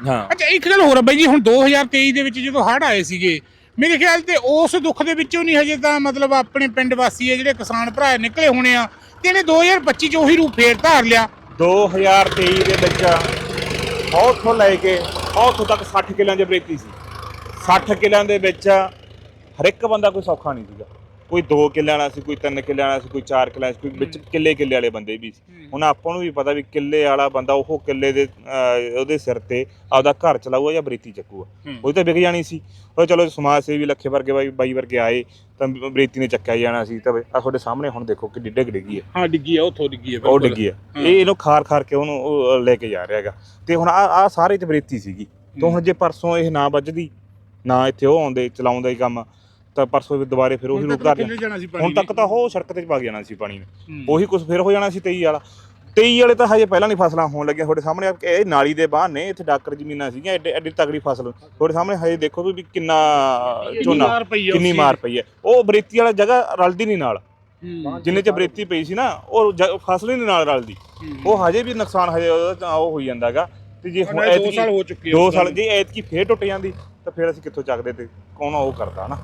ਹਾਂ। ਅੱਛਾ ਇੱਕ ਗੱਲ ਹੋਰ ਆ ਬਾਈ ਜੀ ਹੁਣ 2023 ਦੇ ਵਿੱਚ ਜਦੋਂ ਹੜ੍ਹ ਆਏ ਸੀਗੇ ਮੇਰੇ ਖਿਆਲ ਤੇ ਉਸ ਦੁੱਖ ਦੇ ਵਿੱਚੋਂ ਨਹੀਂ ਹਜੇ ਤਾਂ ਮਤਲਬ ਆਪਣੇ ਪਿੰਡ ਵਾਸੀ ਆ ਜਿਹੜੇ ਕਿਸਾਨ ਭਰਾ ਨਿਕਲੇ ਹੋਣੇ ਆ ਤੇ ਇਹਨੇ 2025 ਚ ਉਹੀ ਰੂਪ ਫੇਰ ਧਾਰ ਲਿਆ। 2023 ਦੇ ਵਿੱਚ ਉੱਥੋਂ ਲੈ ਕੇ ਉੱਥੋਂ ਤੱਕ 60 ਕਿੱਲਿਆਂ ਦੀ ਬਰੇਤੀ ਸੀ। 60 ਕਿੱਲਿਆਂ ਦੇ ਵਿੱਚ ਹਰ ਇੱਕ ਬੰਦਾ ਕੋਈ ਸੌਖਾ ਨਹੀਂ ਸੀਗਾ। ਕੋਈ 2 ਕਿੱਲਿਆਂ ਵਾਲਾ ਸੀ ਕੋਈ 3 ਕਿੱਲਿਆਂ ਵਾਲਾ ਸੀ ਕੋਈ 4 ਕਿੱਲਿਆਂ ਸੀ ਕੋਈ ਵਿੱਚ ਕਿੱਲੇ ਕਿੱਲੇ ਵਾਲੇ ਬੰਦੇ ਵੀ ਸੀ। ਹੁਣ ਆਪਾਂ ਨੂੰ ਵੀ ਪਤਾ ਵੀ ਕਿੱਲੇ ਵਾਲਾ ਬੰਦਾ ਉਹ ਕਿੱਲੇ ਦੇ ਉਹਦੇ ਸਿਰ ਤੇ ਆਪਦਾ ਘਰ ਚਲਾਊਗਾ ਜਾਂ ਬਰੇਤੀ ਚੱਕੂਗਾ। ਹੂੰ। ਉਹ ਤਾਂ ਵਿਕ ਜਾਣੀ ਸੀ। ਉਹ ਚਲੋ ਸਮਾਜ ਸੇਵੀ ਲੱਖੇ ਵਰਗੇ ਬਾਈ ਬਾਈ ਵਰਗੇ ਆਏ ਤਾਂ ਬਰੇਤੀ ਨੇ ਚੱਕਿਆ ਜਾਣਾ ਸੀ ਤਾਂ ਆ ਤੁਹਾਡੇ ਸਾਹਮਣੇ ਹੁਣ ਦੇਖੋ ਕਿ ਡਿੱਗ ਡਿੱਗੀ ਹੈ ਹਾਂ ਡਿੱਗੀ ਆ ਉੱਥੋਂ ਡਿੱਗੀ ਆ ਉਹ ਡਿੱਗੀ ਆ। ਇਹ ਇਹਨੂੰ ਖਾਰ ਖਾਰ ਕੇ ਉਹਨੂੰ ਉਹ ਲੈ ਕੇ ਜਾ ਰਿਹਾ ਹੈਗਾ। ਤੇ ਹੁਣ ਆ ਆ ਸਾਰੇ ਚ ਬਰੇਤੀ ਸੀਗੀ। ਤੋਂ ਹੁਣ ਜੇ ਪਰਸੋਂ ਇਹ ਨਾ ਵੱਜਦੀ ਨਾ ਇੱਥੇ ਉਹ ਆਉਂਦੇ ਚਲਾਉਂਦਾ ਹੀ ਕੰਮ। ਤਾਂ ਪਰਸੋਂ ਵੀ ਦੁਬਾਰੇ ਫਿਰ ਉਹੀ ਰੂਪ ਧਾਰ ਲਿਆ ਜਾਣਾ ਸੀ ਪਾਣੀ ਹੁਣ ਤੱਕ ਤਾਂ ਉਹ ਸੜਕ ਤੇ ਵਗ ਜਾਣਾ ਸੀ ਪਾਣੀ। ਨੇ। ਉਹੀ ਕੁਝ ਫਿਰ ਹੋ ਜਾਣਾ ਸੀ 23 ਵਾਲਾ। 23 ਵਾਲੇ ਤਾਂ ਹਜੇ ਪਹਿਲਾਂ ਨਹੀਂ ਫਸਲਾਂ ਹੋਣ ਲੱਗੀਆਂ ਤੁਹਾਡੇ ਸਾਹਮਣੇ। ਇਹ ਨਾਲੀ ਦੇ ਬਾਹਰ ਨੇ ਇੱਥੇ ਡਾਕਰ ਜ਼ਮੀਨਾਂ ਸੀਗੀਆਂ ਐਡੀ ਐਡੀ ਤਗੜੀ ਫਸਲ। ਤੁਹਾਡੇ ਸਾਹਮਣੇ ਹਜੇ ਦੇਖੋ ਵੀ ਕਿੰਨਾ ਝੋਨਾ ਕਿੰਨੀ ਮਾਰ ਪਈ ਹੈ। ਉਹ ਬਰੇਤੀ ਵਾਲਾ ਜਗ੍ਹਾ ਰਲਦੀ ਨਹੀਂ ਨਾਲ। ਜਿੰਨੇ ਚ ਬਰੇਤੀ ਪਈ ਸੀ ਨਾ ਉਹ ਫਸਲ ਹੀ ਨਹੀਂ ਨਾਲ ਰਲਦੀ। ਉਹ ਹਜੇ ਵੀ ਨੁਕਸਾਨ ਹਜੇ ਉਹ ਹੋਈ ਜਾਂਦਾਗਾ ਤੇ ਜੇ ਹੁਣ ਨਾਲੇ ਦੋ ਐਤਕੀ- ਸਾਲ ਹੋ ਚੁੱਕੇ ਆ ਦੋ ਉਸ ਸਾਲ ਗੱਲ ਜੇ ਐਤਕੀ ਫੇਰ ਟੁੱਟ ਜਾਂਦੀ ਤਾਂ ਫਿਰ ਅਸੀਂ ਕਿੱਥੋਂ ਚੱਕਦੇ ਤੇ ਕੌਣ ਉਹ ਕਰਦਾ ਨਾ